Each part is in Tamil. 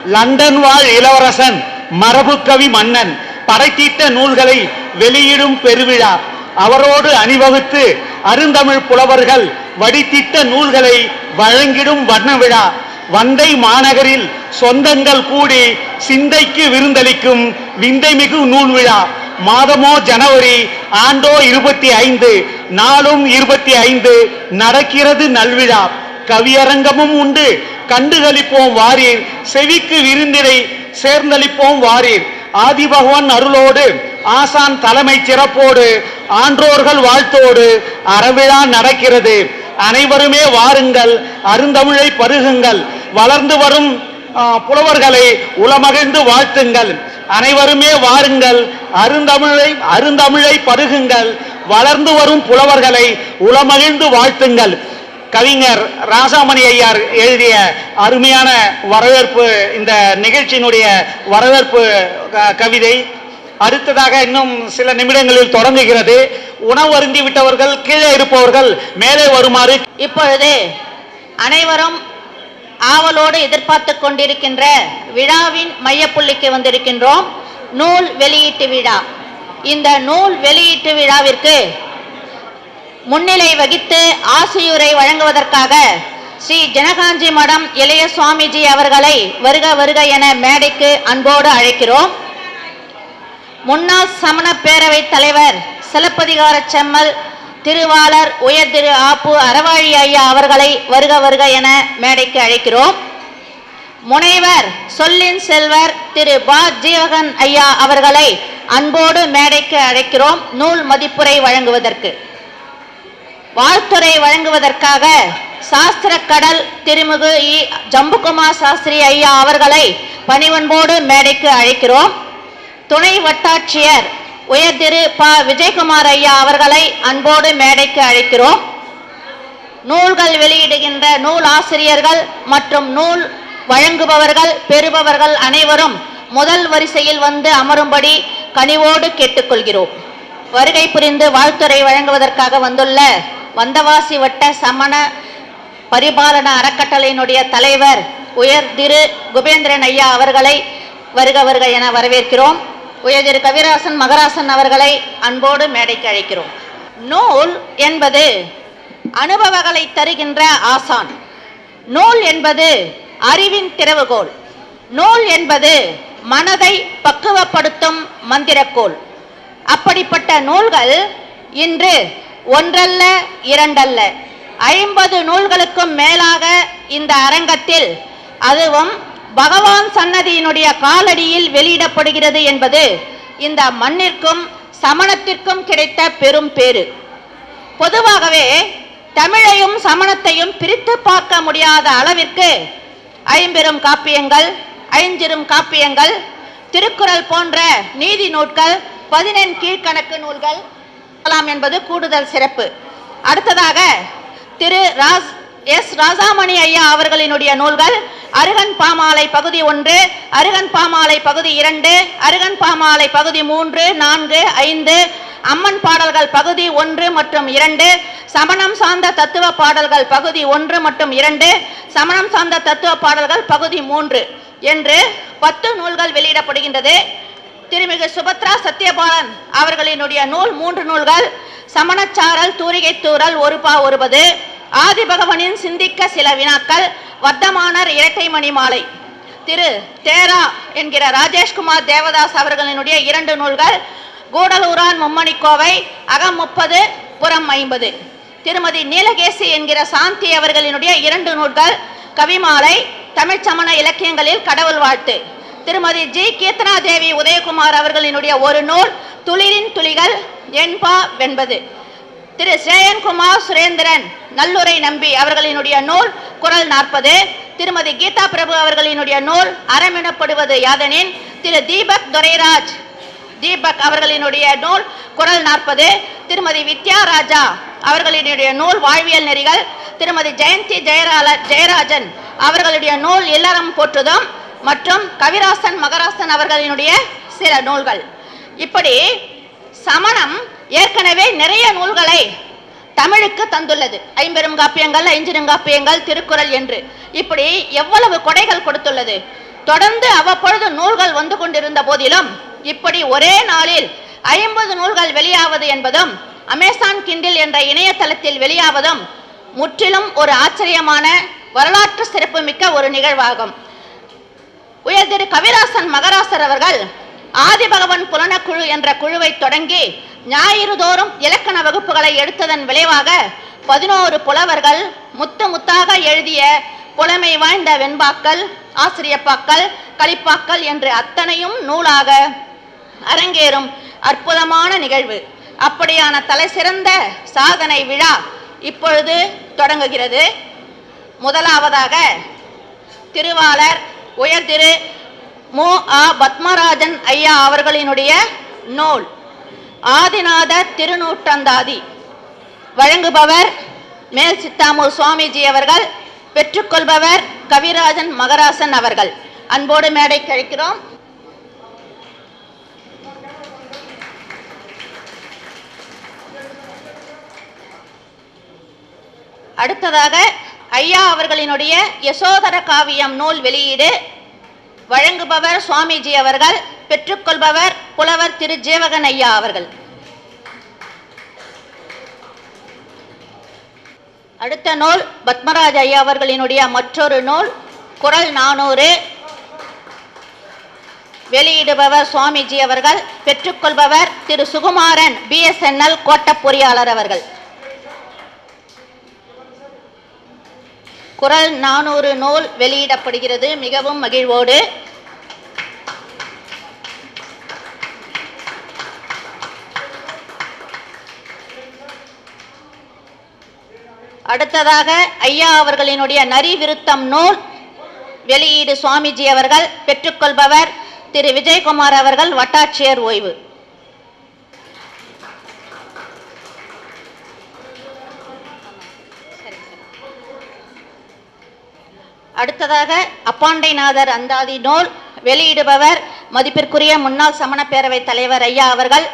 லண்டன் வாழ் இளவரசன் மரபுக்கவி மன்னன் படைத்தீட்ட நூல்களை வெளியிடும் பெருவிழா. அவரோடு அணிவகுத்து அருந்தமிழ் புலவர்கள் வடித்திட்ட நூல்களை வழங்கிடும் வண்ண விழா வந்தை மாநகரில் சொந்தங்கள் கூடி சிந்தைக்கு விருந்தளிக்கும் விந்தைமிகு நூல் விழா மாதமோ ஜனவரி ஆண்டோ இருபத்தி ஐந்து நாளும் இருபத்தி ஐந்து நடக்கிறது நல்விழா. கவியரங்கமும் உண்டு கண்டுகளிப்போம் வாரீர். செவிக்கு விருந்தினை சேர்ந்தளிப்போம் வாரீர். ஆதிபகவான் அருளோடு ஆசான் தலைமை சிறப்போடு ஆன்றோர்கள் வாழ்த்தோடு அறவிழா நடக்கிறது. அனைவருமே வாருங்கள் அருந்தமிழை பருகுங்கள் வளர்ந்து வரும் புலவர்களை உளமகிழ்ந்து வாழ்த்துங்கள். அனைவருமே வாருங்கள் அருந்தமிழை அருந்தமிழை பருகுங்கள் வளர்ந்து வரும் புலவர்களை உளமகிழ்ந்து வாழ்த்துங்கள். கவிஞர் ராசாமணி ஐயார் எழுதிய அருமையான வரவேற்பு இந்த நிகழ்ச்சியினுடைய வரவேற்பு க- கவிதை அடுத்ததாக இன்னும் சில நிமிடங்களில் தொடங்குகிறது. உணவு அருந்தி விட்டவர்கள் கீழே இருப்பவர்கள் மேலே வருமாறு இப்பொழுது அனைவரும் ஆவலோடு எதிர்பார்த்து கொண்டிருக்கின்ற விழாவின் மையப்புள்ளிக்கு வந்திருக்கின்றோம். நூல் வெளியீட்டு விழா. இந்த நூல் வெளியீட்டு விழாவிற்கு முன்னிலை வகித்து ஆசியுரை வழங்குவதற்காக ஸ்ரீ ஜனகாஞ்சி மடம் இளைய சுவாமிஜி அவர்களை வருக வருக என மேடைக்கு அன்போடு அழைக்கிறோம். முன்னாள் சமண பேரவைத் தலைவர் சிலப்பதிகார செம்மல் திருவாளர் உயர் திரு ஆப்பு அறவாழி ஐயா அவர்களை வருக வருக என மேடைக்கு அழைக்கிறோம். முனைவர் சொல்லின் செல்வர் திரு பா. ஜீவகன் ஐயா அவர்களை அன்போடு மேடைக்கு அழைக்கிறோம். நூல் மதிப்புரை வழங்குவதற்கு. வாழ்த்துறை வழங்குவதற்காக சாஸ்திர கடல் திருமிகு இ. ஜம்புகுமார் சாஸ்திரி ஐயா அவர்களை பணிவன்போடு மேடைக்கு அழைக்கிறோம். துணை வட்டாட்சியர் உயர் திரு. ப. விஜயகுமார் ஐயா அவர்களை அன்போடு மேடைக்கு அழைக்கிறோம். நூல்கள் வெளியிடுகின்ற நூல் ஆசிரியர்கள் மற்றும் நூல் வழங்குபவர்கள் பெறுபவர்கள் அனைவரும் முதல் வரிசையில் வந்து அமரும்படி கனிவோடு கேட்டுக்கொள்கிறோம். வருகை புரிந்து வாழ்த்துரை வழங்குவதற்காக வந்துள்ள வந்தவாசி வட்ட சமண பரிபாலன அறக்கட்டளையினுடைய தலைவர் உயர் திரு குபேந்திரன் ஐயா அவர்களை வருக வருக என வரவேற்கிறோம். உயர் திரு கவிராசன் மகராசன் அவர்களை அன்போடு மேடைக்கு அழைக்கிறோம். நூல் என்பது அனுபவங்களை தருகின்ற ஆசான். நூல் என்பது அறிவின் திறவுகோல் நூல் என்பது மனதை பக்குவப்படுத்தும் மந்திரக்கோல் அப்படிப்பட்ட நூல்கள் இன்று ஒன்றல்ல இரண்டல்ல. ஐம்பது நூல்களுக்கும் மேலாக இந்த அரங்கத்தில் அதுவும் பகவான் சன்னதியினுடைய காலடியில் வெளியிடப்படுகிறது என்பது இந்த மண்ணிற்கும் சமணத்திற்கும் கிடைத்த பெரும் பேறு. பொதுவாகவே தமிழையும் சமணத்தையும் பிரித்து பார்க்க முடியாத அளவிற்கு ஐம்பெரும் காப்பியங்கள் ஐஞ்சிரும் காப்பியங்கள் திருக்குறள் போன்ற நீதி நூல்கள் பதினெண் கீழ்க்கணக்கு நூல்கள் என்பது கூடுதல் சிறப்பு. அடுத்ததாக திரு ராஸ் எஸ் ராசாமணி ஐயா அவர்களினுடைய நூல்கள் அருகன் பாமாலை பகுதி ஒன்று அருகன் பாமாலை பகுதி இரண்டு அருகன் பாமாலை பகுதி மூன்று நான்கு ஐந்து அம்மன் பாடல்கள் பகுதி ஒன்று மற்றும் இரண்டு சமணம் சார்ந்த தத்துவ பாடல்கள் பகுதி ஒன்று மற்றும் இரண்டு சமணம் சார்ந்த தத்துவ பாடல்கள் பகுதி மூன்று என்று பத்து நூல்கள் வெளியிடப்படுகின்றது. திருமிகு சுபத்ரா சத்யபாலன் அவர்களினுடைய நூல் மூன்று நூல்கள் சமணச்சாரல் தூரிகை தூரல் ஒரு பா ஒருபது ஆதிபகவனின் சிந்திக்க சில வினாக்கள் வர்த்தமானர் இரட்டை மணி மாலை. திரு. தேரா என்கிற ராஜேஷ்குமார் தேவதாஸ் அவர்களினுடைய இரண்டு நூல்கள் கூடலூரான் மும்மணிக்கோவை அகம் முப்பது புறம் ஐம்பது. திருமதி நீலகேசி என்கிற சாந்தி அவர்களினுடைய இரண்டு நூல்கள் கவிமாலை தமிழ்ச்சமண இலக்கியங்களில் கடவுள் வாழ்த்து. திருமதி ஜி. கீர்த்தனா தேவி உதயகுமார் அவர்களினுடைய ஒரு நூல் துளிரின் துளிகள் என்பா வென்பது திரு. சேயன்குமார் சுரேந்திரன் நல்லுரை நம்பி அவர்களினுடைய நூல் குரல் நாற்பது. திருமதி கீதா பிரபு அவர்களினுடைய நூல் அறமெனப்படுவது யாதனின். திரு. தீபக் துரைராஜ் தீபக் அவர்களினுடைய நூல் குரல் நாற்பது. திருமதி வித்யா ராஜா அவர்களினுடைய நூல் வாழ்வியல் நெறிகள். திருமதி ஜெயந்தி ஜெயரால ஜெயராஜன் அவர்களுடைய நூல் இல்லறம் போற்றுதும். மற்றும் கவிராசன் மகராசன் அவர்களினுடைய சில நூல்கள். இப்படி சமணம் ஏற்கனவே நிறைய நூல்களை தமிழுக்கு தந்துள்ளது. ஐம்பெரும் காப்பியங்கள் ஐஞ்சிருங்காப்பியங்கள் திருக்குறள் என்று. இப்படி எவ்வளவு கொடைகள் கொடுத்துள்ளது. தொடர்ந்து அவ்வப்பொழுது நூல்கள் வந்து கொண்டிருந்த போதிலும் இப்படி ஒரே நாளில் ஐம்பது நூல்கள் வெளியாவது என்பதும் அமேசான் கிண்டில் என்ற இணையதளத்தில் வெளியாவதும் முற்றிலும் ஒரு ஆச்சரியமான வரலாற்று சிறப்புமிக்க ஒரு நிகழ்வாகும். உயர் திரு கவிராசன் மகராசர் அவர்கள் ஆதிபகவன் புலனக்குழு என்ற குழுவை தொடங்கி ஞாயிறு தோறும் இலக்கண வகுப்புகளை எடுத்ததன் விளைவாக பதினோரு புலவர்கள் முத்து முத்தாக எழுதிய புலமை வாய்ந்த வெண்பாக்கள் ஆசிரியப்பாக்கள் களிப்பாக்கள் என்று அத்தனையும் நூலாக அரங்கேறும் அற்புதமான நிகழ்வு. அப்படியான தலை சிறந்த சாதனை விழா இப்பொழுது தொடங்குகிறது. முதலாவதாக திருவாளர் உயர் திரு மு. ஆ பத்மராஜன் ஐயா அவர்களினுடைய நூல் ஆதிநாத திருநூற்றந்தாதி வழங்குபவர் மேல் சித்தாமூர் சுவாமிஜி அவர்கள் பெற்றுக்கொள்பவர் கவிராஜன் மகராசன் அவர்கள். அன்போடு மேடை கழிக்கிறோம் அடுத்ததாக ஐயா அவர்களினுடைய யசோதர காவியம் நூல் வெளியீடு. வழங்குபவர் சுவாமிஜி அவர்கள் பெற்றுக்கொள்பவர் புலவர் திரு ஜேவகன் ஐயா அவர்கள். அடுத்த நூல் பத்மராஜ் ஐயா அவர்களினுடைய மற்றொரு நூல் குரல் நானூறு. வெளியிடுபவர் சுவாமிஜி அவர்கள் பெற்றுக்கொள்பவர் திரு சுகுமாரன் பிஎஸ்என்எல் கோட்ட பொறியாளர் அவர்கள். குரல் நானூறு நூல் வெளியிடப்படுகிறது. மிகவும் மகிழ்வோடு. அடுத்ததாக ஐயா அவர்களினுடைய நரி விருத்தம் நூல் வெளியீடு சுவாமிஜி அவர்கள் பெற்றுக்கொள்பவர் திரு. விஜயகுமார் அவர்கள் வட்டாட்சியர் ஓய்வு. அடுத்ததாக அப்பாண்டைநாதர் அந்தாதி நூல் வெளியிடுபவர் மதிப்பிற்குரிய முன்னாள் சமண தலைவர் ஐயா அவர்கள்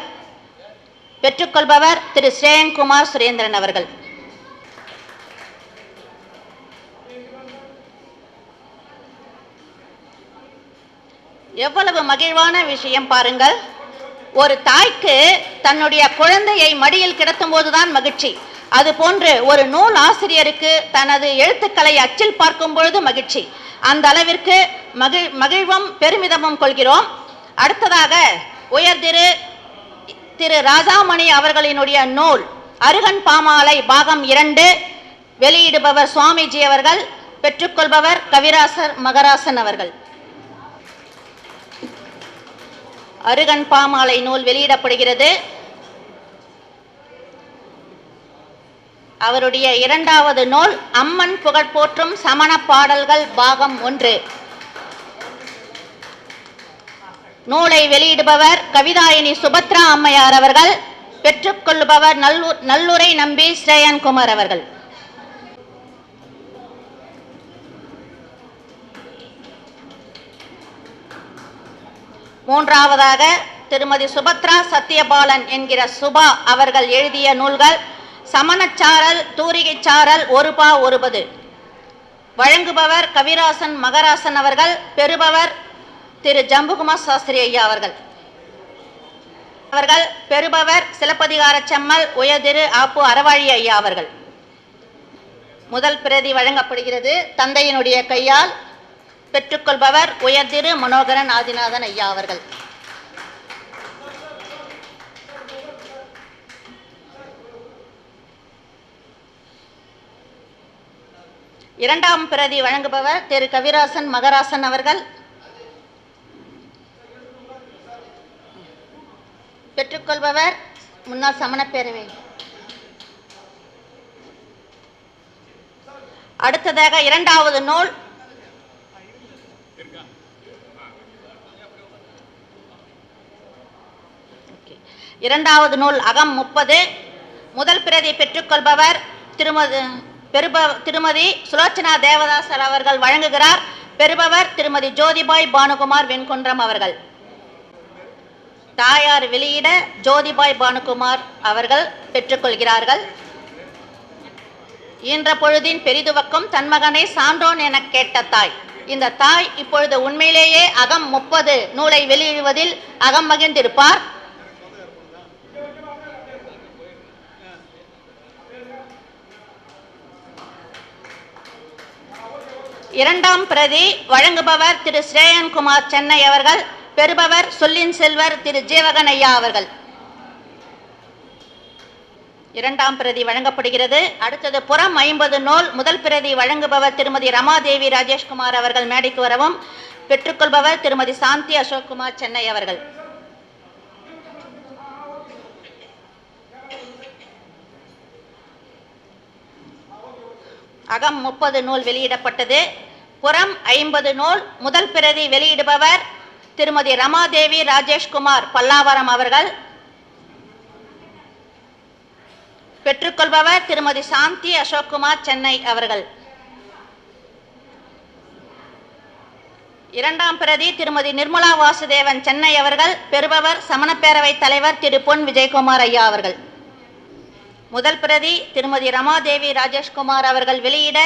பெற்றுக்கொள்பவர் திரு ஸ்ரேயன்குமார் சுரேந்திரன் அவர்கள். எவ்வளவு மகிழ்வான விஷயம் பாருங்கள். ஒரு தாய்க்கு தன்னுடைய குழந்தையை மடியில் கிடத்தும் போதுதான் மகிழ்ச்சி. அதுபோன்று ஒரு நூல் ஆசிரியருக்கு தனது எழுத்துக்களை அச்சில் பார்க்கும் பொழுது மகிழ்ச்சி. அந்த அளவிற்கு மகிழ் மகிழ்வும் பெருமிதமும் கொள்கிறோம். அடுத்ததாக உயர் திரு திரு ராஜாமணி அவர்களினுடைய நூல் அருகன் பாமாலை பாகம் இரண்டு வெளியிடுபவர் சுவாமிஜி அவர்கள் பெற்றுக்கொள்பவர் கவிராசர் மகராசன் அவர்கள். அருகன் பாமாலை நூல் வெளியிடப்படுகிறது. அவருடைய இரண்டாவது நூல் அம்மன் புகழ் போற்றும் சமண பாடல்கள் பாகம் ஒன்று. நூலை வெளியிடுபவர் கவிதாயினி சுபத்ரா அம்மையார் அவர்கள் பெற்றுக்கொள்பவர் நல்லூர் நல்லுரை நம்பி ஸ்ரேயன்குமார் அவர்கள். மூன்றாவதாக திருமதி சுபத்ரா சத்யபாலன் என்கிற சுபா அவர்கள் எழுதிய நூல்கள் சமணச்சாரல் தூரிகைச்சாரல் ஒருபா ஒருபது வழங்குபவர் கவிராசன் மகராசன் அவர்கள் பெறுபவர் திரு ஜம்புகுமார் சாஸ்திரி ஐயா அவர்கள். அவர்கள் பெறுபவர் சிலப்பதிகார செம்மல் உயர்திரு ஆப்பு அறவாழி ஐயா அவர்கள். முதல் பிரதி வழங்கப்படுகிறது தந்தையினுடைய கையால் பெற்றுக்கொள்பவர் உயர்திரு மனோகரன் ஆதிநாதன் ஐயா அவர்கள். இரண்டாம் பிரதி வழங்குபவர் திரு கவிராசன் மகராசன் அவர்கள். பெற்றுக்கொள்பவர் முன்னாள் சமணப்பேரவை. அடுத்ததாக இரண்டாவது நூல். இரண்டாவது நூல் அகம் முப்பது. முதல் பிரதி பெற்றுக்கொள்பவர் திருமதி பெருபவ திருமதி சுலோச்சனா தேவதாசர் அவர்கள் வழங்குகிறார். பெறுபவர் திருமதி ஜோதிபாய் பானுகுமார் வெண்குன்றம் அவர்கள். தாயார் வெளியிட ஜோதிபாய் பானுகுமார் அவர்கள் பெற்றுக்கொள்கிறார்கள். இன்ற பொழுதின் பெரிதுவக்கம் தன்மகனை சான்றோன் எனக் கேட்ட தாய். இந்த தாய் இப்பொழுது உண்மையிலேயே அகம் முப்பது நூலை வெளியிடுவதில் அகம் மகிழ்ந்திருப்பார். இரண்டாம் பிரதி வழங்குபவர் திரு ஸ்ரேயன்குமார் சென்னை அவர்கள் பெறுபவர் சொல்லின் செல்வர் திரு ஜீவகன் ஐயா அவர்கள். இரண்டாம் பிரதி வழங்கப்படுகிறது. அடுத்தது புறம் ஐம்பது நூல் முதல் பிரதி வழங்குபவர் திருமதி ரமாதேவி ராஜேஷ்குமார் அவர்கள் மேடைக்கு வரவும் பெற்றுக்கொள்பவர் திருமதி சாந்தி அசோக்குமார் சென்னை அவர்கள். அகம் முப்பது நூல் வெளியிடப்பட்டது. புறம் ஐம்பது நூல் முதல் பிரதி வெளியிடுபவர் திருமதி ரமாதேவி ராஜேஷ்குமார் பல்லாவரம் அவர்கள். பெற்றுக்கொள்பவர் திருமதி சாந்தி அசோக்குமார் சென்னை அவர்கள். இரண்டாம் பிரதி திருமதி நிர்மலா வாசுதேவன் சென்னை அவர்கள். பெறுபவர் சமணப்பேரவை தலைவர் திரு பொன் விஜயகுமார் ஐயா அவர்கள். முதல் பிரதி திருமதி ரமாதேவி ராஜேஷ்குமார் அவர்கள் வெளியிட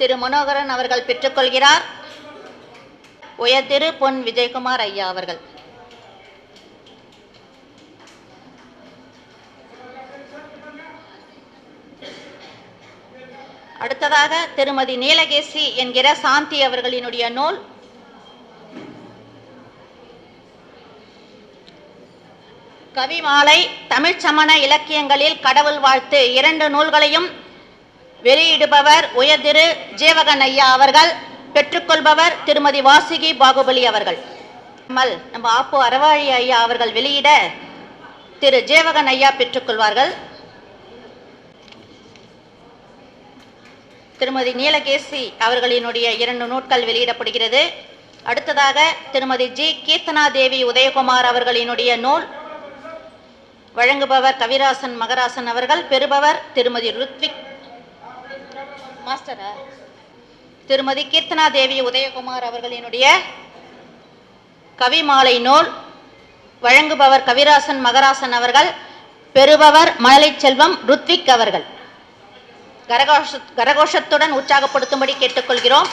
திரு மனோகரன் அவர்கள் பெற்றுக்கொள்கிறார். உயர் திரு பொன் விஜயகுமார் ஐயா அவர்கள். அடுத்ததாக திருமதி நீலகேசி என்கிற சாந்தி அவர்களினுடைய நூல். கவிமாலை தமிழ்ச் சமண இலக்கியங்களில் கடவுள் வாழ்த்து இரண்டு நூல்களையும் வெளியிடுபவர் உயர்திரு ஜீவகன் ஐயா அவர்கள் பெற்றுக்கொள்பவர் திருமதி வாசுகி பாகுபலி அவர்கள். மல் நம்ம ஆப்போ அரவாழி ஐயா அவர்கள் வெளியிட திரு ஜீவகன் ஐயா பெற்றுக்கொள்வார்கள். திருமதி நீலகேசி அவர்களினுடைய இரண்டு நூட்கள் வெளியிடப்படுகிறது. அடுத்ததாக திருமதி ஜி. கீர்த்தனா தேவி உதயகுமார் அவர்களினுடைய நூல் வழங்குபவர் கவிராசன் மகராசன் அவர்கள் பெறுபவர் திருமதி ருத்விக் மாஸ்டரா திருமதி கீர்த்தனா தேவி உதயகுமார் அவர்களினுடைய கவிமாலை நூல் வழங்குபவர் கவிராசன் மகராசன் அவர்கள் பெறுபவர் மழலை செல்வம் ருத்விக் அவர்கள். கரகோஷ கரகோஷத்துடன் உற்சாகப்படுத்தும்படி கேட்டுக்கொள்கிறோம்.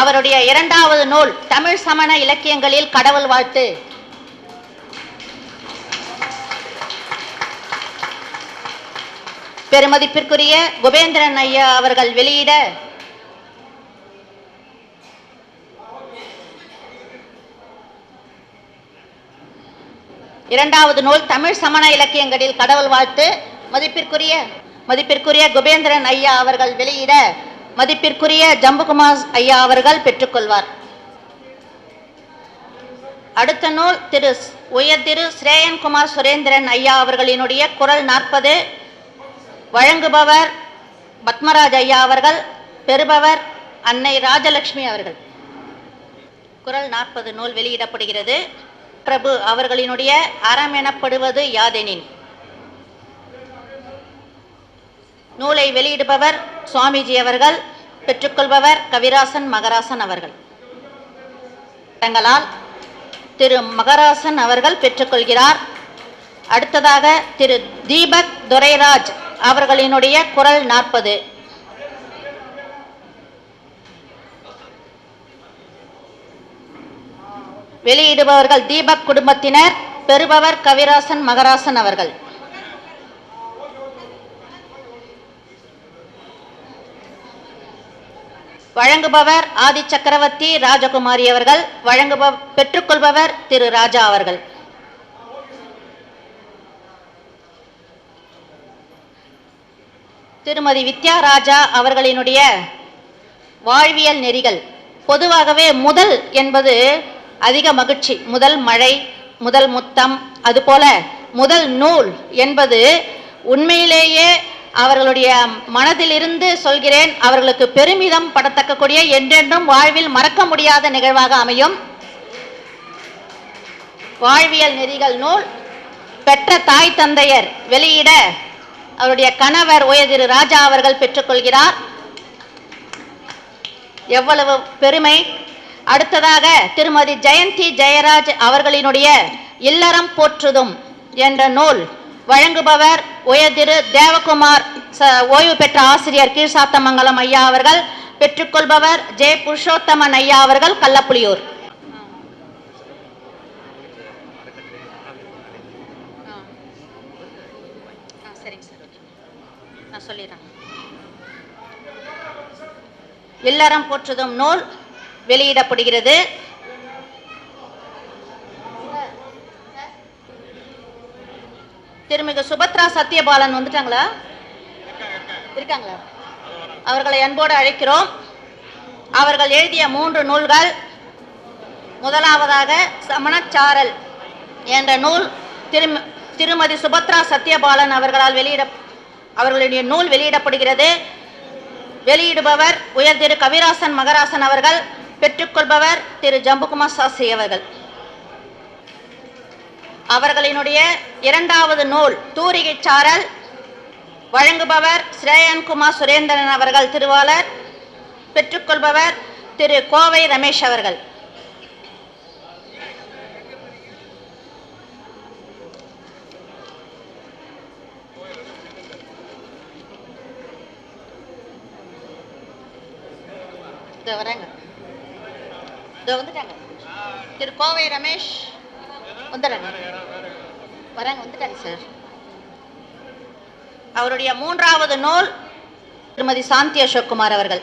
அவருடைய இரண்டாவது நூல் தமிழ் சமண இலக்கியங்களில் கடவுள் வாழ்த்து. பெருமதிப்பிற்குரிய குபேந்திரன் ஐயா அவர்கள் வெளியிட இரண்டாவது நூல் தமிழ் சமண இலக்கியங்களில் கடவுள் வாழ்த்து மதிப்பிற்குரிய மதிப்பிற்குரிய குபேந்திரன் ஐயா அவர்கள் வெளியிட மதிப்பிற்குரிய ஜம்புகுமார் ஐயா அவர்கள் பெற்றுக்கொள்வார். அடுத்த நூல் திரு உயர் திரு ஸ்ரேயன்குமார் சுரேந்திரன் ஐயா அவர்களினுடைய குரல் நாற்பது. வழங்குபவர் பத்மராஜ் ஐயா அவர்கள் பெறுபவர் அன்னை ராஜலட்சுமி அவர்கள். குரல் நாற்பது நூல் வெளியிடப்படுகிறது. பிரபு அவர்களினுடைய அறம் எனப்படுவது யாதெனின். நூலை வெளியிடுபவர் சுவாமிஜி அவர்கள் பெற்றுக்கொள்பவர் கவிராசன் மகராசன் அவர்கள். தங்களால் திரு மகராசன் அவர்கள் பெற்றுக்கொள்கிறார். அடுத்ததாக திரு தீபக் துரைராஜ் அவர்களினுடைய குரல் நாற்பது. வெளியிடுபவர்கள் தீபக் குடும்பத்தினர் பெறுபவர் கவிராசன் மகராசன் அவர்கள். வழங்குபவர் ஆதி சக்கரவர்த்தி ராஜகுமாரி அவர்கள். வழங்குப பெற்றுக்கொள்பவர் திரு ராஜா அவர்கள். திருமதி வித்யா ராஜா அவர்களினுடைய வாழ்வியல் நெறிகள். பொதுவாகவே முதல் என்பது அதிக மகிழ்ச்சி முதல் மழை முதல் முத்தம் அதுபோல முதல் நூல் என்பது உண்மையிலேயே அவர்களுடைய மனதிலிருந்து சொல்கிறேன் அவர்களுக்கு பெருமிதம் படத்தக்கக்கூடிய என்றென்றும் வாழ்வில் மறக்க முடியாத நிகழ்வாக அமையும். வாழ்வியல் நெறிகள் நூல் பெற்ற தாய் தந்தையர் வெளியிட அவருடைய கணவர் உயதிரு ராஜா அவர்கள் பெற்றுக்கொள்கிறார். எவ்வளவு பெருமை. அடுத்ததாக திருமதி ஜெயந்தி ஜெயராஜ் அவர்களினுடைய இல்லறம் போற்றுதும் என்ற நூல் வழங்குபவர் உயதிரு தேவகுமார் ச- ஓய்வு பெற்ற ஆசிரியர் கீழ்சாத்தமங்கலம் ஐயா அவர்கள் பெற்றுக்கொள்பவர் ஜே புருஷோத்தமன் ஐயா அவர்கள் கள்ளப்புலியூர் சரிங்க சார் நான் சொல்லிடுறேன் இல்லறம் போற்றுதும் நூல் வெளியிடப்படுகிறது. திருமிகு சுபத்ரா சத்யபாலன் வந்துட்டாங்களா? இருக்காங்களா? அவர்களை அன்போடு அழைக்கிறோம். அவர்கள் எழுதிய மூன்று நூல்கள். முதலாவதாக சமணச்சாரல் என்ற நூல் திரு திருமதி சுபத்ரா சத்யபாலன் அவர்களால் வெளியிட அவர்களுடைய நூல் வெளியிடப்படுகிறது. வெளியிடுபவர் உயர் திரு கவிராசன் மகராசன் அவர்கள் பெற்றுக்கொள்பவர் திரு ஜம்புகுமார் சாஸ்திரி அவர்கள். அவர்களினுடைய இரண்டாவது நூல் தூரிகை சாரல் வழங்குபவர் ஸ்ரேயன்குமார் சுரேந்திரன் அவர்கள் திருவாளர் பெற்றுக்கொள்பவர் திரு கோவை ரமேஷ் அவர்கள். இதோ வராங்க இதோ வந்துட்டாங்க. திரு கோவை ரமேஷ் வந்துடுறாங்க. வராங்க வந்துட்டாங்க சார் அவருடைய மூன்றாவது நூல் திருமதி சாந்தி அசோக்குமார் அவர்கள்.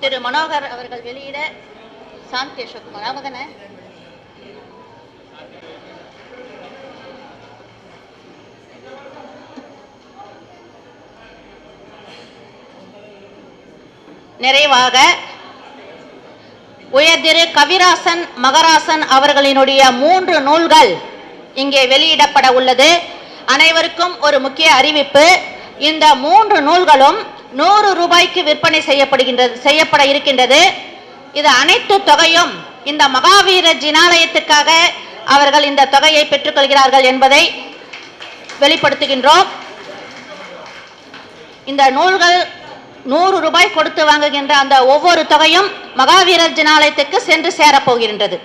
திரு மனோகர் அவர்கள் வெளியிட சாந்தி அசோக்குமார் அவங்க நிறைவாக உயர்திரு கவிராசன் மகராசன் அவர்களினுடைய மூன்று நூல்கள் இங்கே வெளியிடப்பட உள்ளது. அனைவருக்கும் ஒரு முக்கிய அறிவிப்பு. இந்த மூன்று நூல்களும் நூறு ரூபாய்க்கு விற்பனை செய்யப்படுகின்றது செய்யப்பட இருக்கின்றது. இது அனைத்து தொகையும் இந்த மகாவீர ஜினாலயத்துக்காக அவர்கள் இந்த தொகையை பெற்றுக்கொள்கிறார்கள் என்பதை வெளிப்படுத்துகின்றோம். இந்த நூல்கள் நூறு ரூபாய் கொடுத்து வாங்குகின்ற அந்த ஒவ்வொரு தொகையும் மகாவீரர் ஜினாலயத்துக்கு சென்று சேரப்போகின்றது.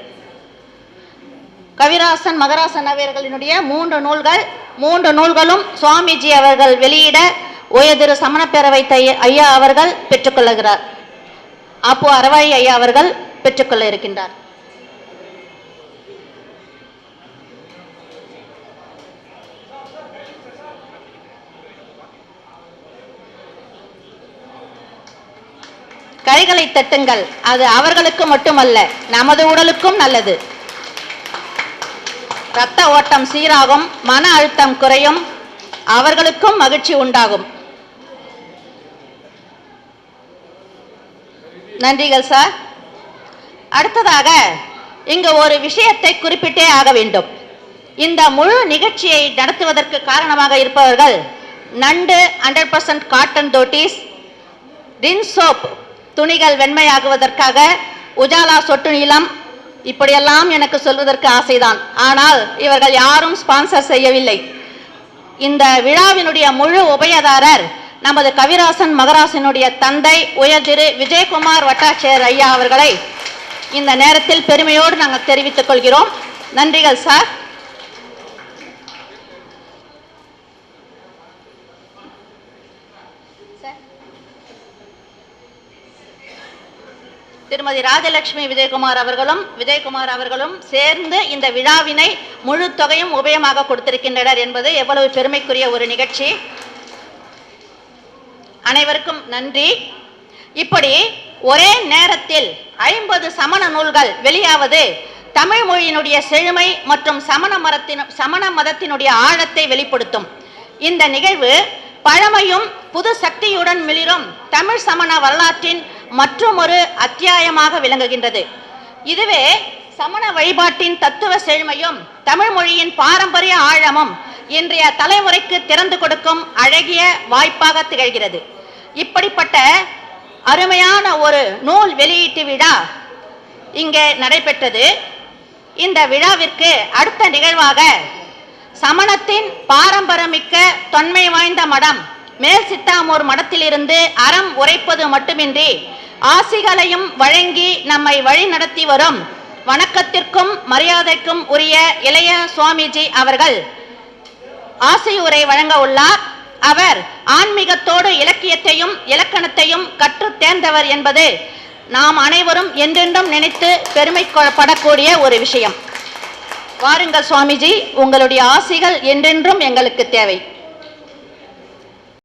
கவிராசன் மகராசன் அவர்களினுடைய மூன்று நூல்கள் மூன்று நூல்களும் சுவாமிஜி அவர்கள் வெளியிட உயர்திரு சமணப்பேரவை ஐயா அவர்கள் பெற்றுக்கொள்கிறார். அப்போ அரவாய் ஐயா அவர்கள் பெற்றுக்கொள்ள இருக்கின்றார். கைகளை தட்டுங்கள். அது அவர்களுக்கு மட்டுமல்ல நமது உடலுக்கும் நல்லது. ரத்த ஓட்டம் சீராகும் மன அழுத்தம் குறையும் அவர்களுக்கும் மகிழ்ச்சி உண்டாகும். நன்றிகள் சார் அடுத்ததாக இங்கு ஒரு விஷயத்தை குறிப்பிட்டே ஆக வேண்டும். இந்த முழு நிகழ்ச்சியை நடத்துவதற்கு காரணமாக இருப்பவர்கள் நண்டு ஹண்ட்ரட் பர்சன்ட் காட்டன் தோட்டீஸ் ரின் சோப் துணிகள் வெண்மையாகுவதற்காக உஜாலா சொட்டு நீளம் இப்படியெல்லாம் எனக்கு சொல்வதற்கு ஆசைதான். ஆனால் இவர்கள் யாரும் ஸ்பான்சர் செய்யவில்லை. இந்த விழாவினுடைய முழு உபயதாரர் நமது கவிராசன் மகராசனுடைய தந்தை உயர் திரு விஜயகுமார் வட்டாட்சியர் ஐயா அவர்களை இந்த நேரத்தில் பெருமையோடு நாங்கள் தெரிவித்துக் கொள்கிறோம். நன்றிகள் சார். திருமதி ராஜலட்சுமி விஜயகுமார் அவர்களும் விஜயகுமார் அவர்களும் சேர்ந்து இந்த விழாவினை முழு தொகையும் உபயமாக கொடுத்திருக்கின்றனர் என்பது எவ்வளவு பெருமைக்குரிய ஒரு நிகழ்ச்சி. அனைவருக்கும் நன்றி. இப்படி ஒரே நேரத்தில் ஐம்பது சமண நூல்கள் வெளியாவது தமிழ் மொழியினுடைய செழுமை மற்றும் சமண மரத்தின் சமண மதத்தினுடைய ஆழத்தை வெளிப்படுத்தும். இந்த நிகழ்வு பழமையும் புது சக்தியுடன் மிளிரும் தமிழ் சமண வரலாற்றின் மற்றும் ஒரு அத்தியாயமாக விளங்குகின்றது. இதுவே சமண வழிபாட்டின் தத்துவ செழுமையும் தமிழ் மொழியின் பாரம்பரிய ஆழமும் இன்றைய தலைமுறைக்கு திறந்து கொடுக்கும் அழகிய வாய்ப்பாக திகழ்கிறது. இப்படிப்பட்ட அருமையான ஒரு நூல் வெளியீட்டு விழா இங்கே நடைபெற்றது. இந்த விழாவிற்கு அடுத்த நிகழ்வாக சமணத்தின் பாரம்பரியமிக்க தொன்மை வாய்ந்த மடம் மேல் சித்தாமூர் மடத்திலிருந்து அறம் உரைப்பது மட்டுமின்றி ஆசிகளையும் வழங்கி நம்மை வழி நடத்தி வரும் வணக்கத்திற்கும் மரியாதைக்கும் உரிய இளைய சுவாமிஜி அவர்கள் ஆசையுரை வழங்க உள்ளார். அவர் ஆன்மீகத்தோடு இலக்கியத்தையும் இலக்கணத்தையும் கற்றுத் தேர்ந்தவர் என்பது நாம் அனைவரும் என்றென்றும் நினைத்து பெருமை படக்கூடிய ஒரு விஷயம். வாருங்கள் சுவாமிஜி உங்களுடைய ஆசிகள் என்றென்றும் எங்களுக்கு தேவை.